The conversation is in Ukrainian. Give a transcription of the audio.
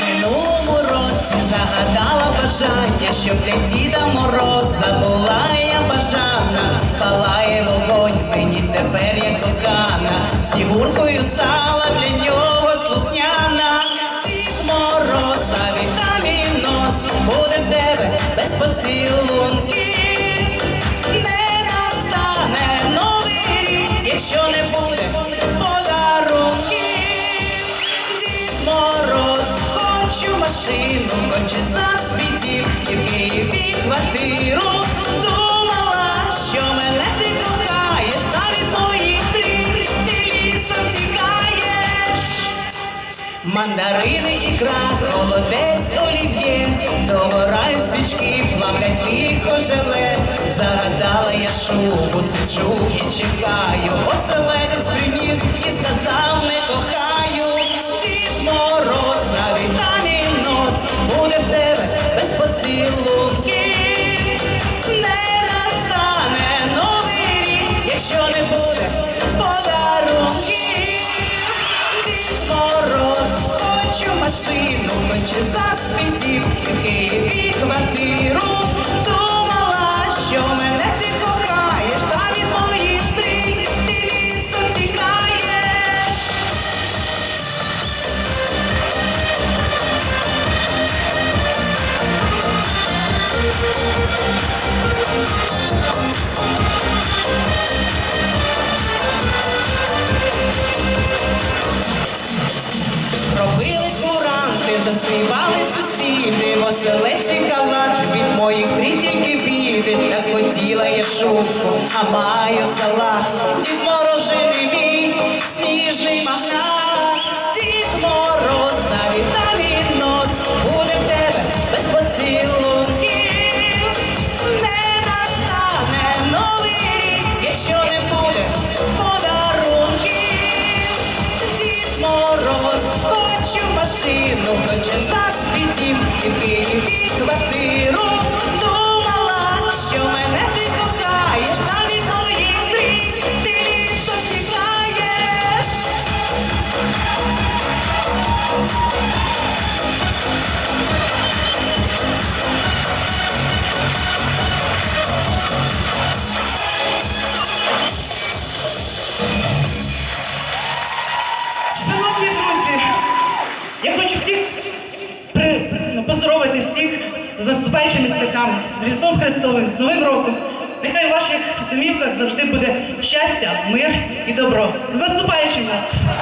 Минулому році загадала бажання, щоб для Діда Мороза була я бажана, палає вогонь мені тепер я кохана, снігуркою стала для нього слухняна. Дід Мороза, вітамінос, буде в тебе без поцілунків. Хочу машину, хоче заспітів, і в Києві квартиру. Думала, що мене ти кохаєш, та від моїх мрій ти лісом тікаєш. Мандарини, ікра, холодець, олів'є, догорають свічки, плавлять тихо желе. Загадала я шубу, сиджу і чекаю. Машину, наче засвітів і оселеці галат від моїх мрій тільки біди. Так хотіла я шубку, а маю салат. Дід морожений мій, сніжний магнат. Дід мороз, завітамін нос, буде в тебе без поцілунків. Не настане новий рік, якщо не буде подарунків. Дід Мороз, хочу машину, хоче заспітів, Шановні друзі, я хочу всіх поздоровити всіх з наступаючими святами, з Різдвом Христовим, з Новим роком. Нехай в ваших домівках завжди буде щастя, мир і добро. З наступаючим вас!